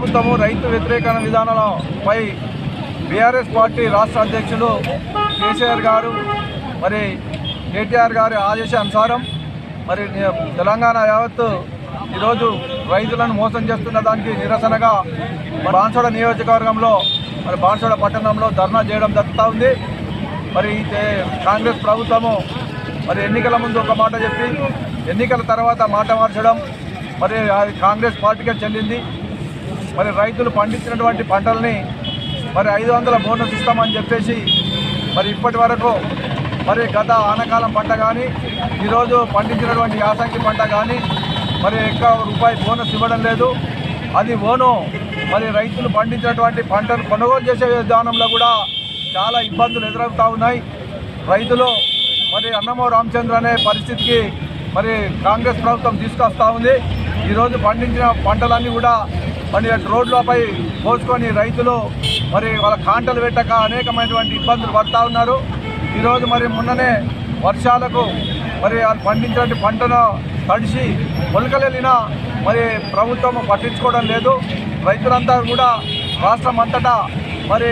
ప్రభుత్వము రైతు వ్యతిరేక విధానాలపై బీఆర్ఎస్ పార్టీ రాష్ట్ర అధ్యక్షులు కేసీఆర్ గారు మరి కేటీఆర్ గారి ఆదేశానుసారం మరి తెలంగాణ యావత్తు ఈరోజు రైతులను మోసం చేస్తున్న దానికి నిరసనగా మరి బాన్సోడ నియోజకవర్గంలో మరి బాన్సోడ పట్టణంలో ధర్నా చేయడం జరుగుతూ ఉంది. మరి కాంగ్రెస్ ప్రభుత్వము మరి ఎన్నికల ముందు ఒక మాట చెప్పి ఎన్నికల తర్వాత మాట మార్చడం మరి అది కాంగ్రెస్ పార్టీకే చెల్లింది మరి రైతులు పండించినటువంటి పంటల్ని మరి ఐదు వందల బోనస్ ఇస్తామని చెప్పేసి మరి ఇప్పటి వరకు మరి గత ఆనకాలం పంట కానీ ఈరోజు పండించినటువంటి యాసంగి పంట కానీ మరి ఎక్కువ రూపాయి బోనస్ ఇవ్వడం లేదు. అది ఓను మరి రైతులు పండించినటువంటి పంటను కొనుగోలు చేసే విధానంలో కూడా చాలా ఇబ్బందులు ఎదురవుతూ ఉన్నాయి. రైతులు మరి అన్నమో రామచంద్ర అనే పరిస్థితికి మరి కాంగ్రెస్ ప్రభుత్వం తీసుకొస్తా ఉంది. ఈరోజు పండించిన పంటలన్నీ కూడా మరి రోడ్లపై పోసుకొని రైతులు మరి వాళ్ళ కాంటలు పెట్టక అనేకమైనటువంటి ఇబ్బందులు పడుతూ ఉన్నారు. ఈరోజు మరి మొన్ననే వర్షాలకు మరి వాళ్ళు పండించిన పంటను తడిసి మొలకలెళ్ళినా మరి ప్రభుత్వం పట్టించుకోవడం లేదు. రైతులంతా కూడా రాష్ట్రం అంతటా మరి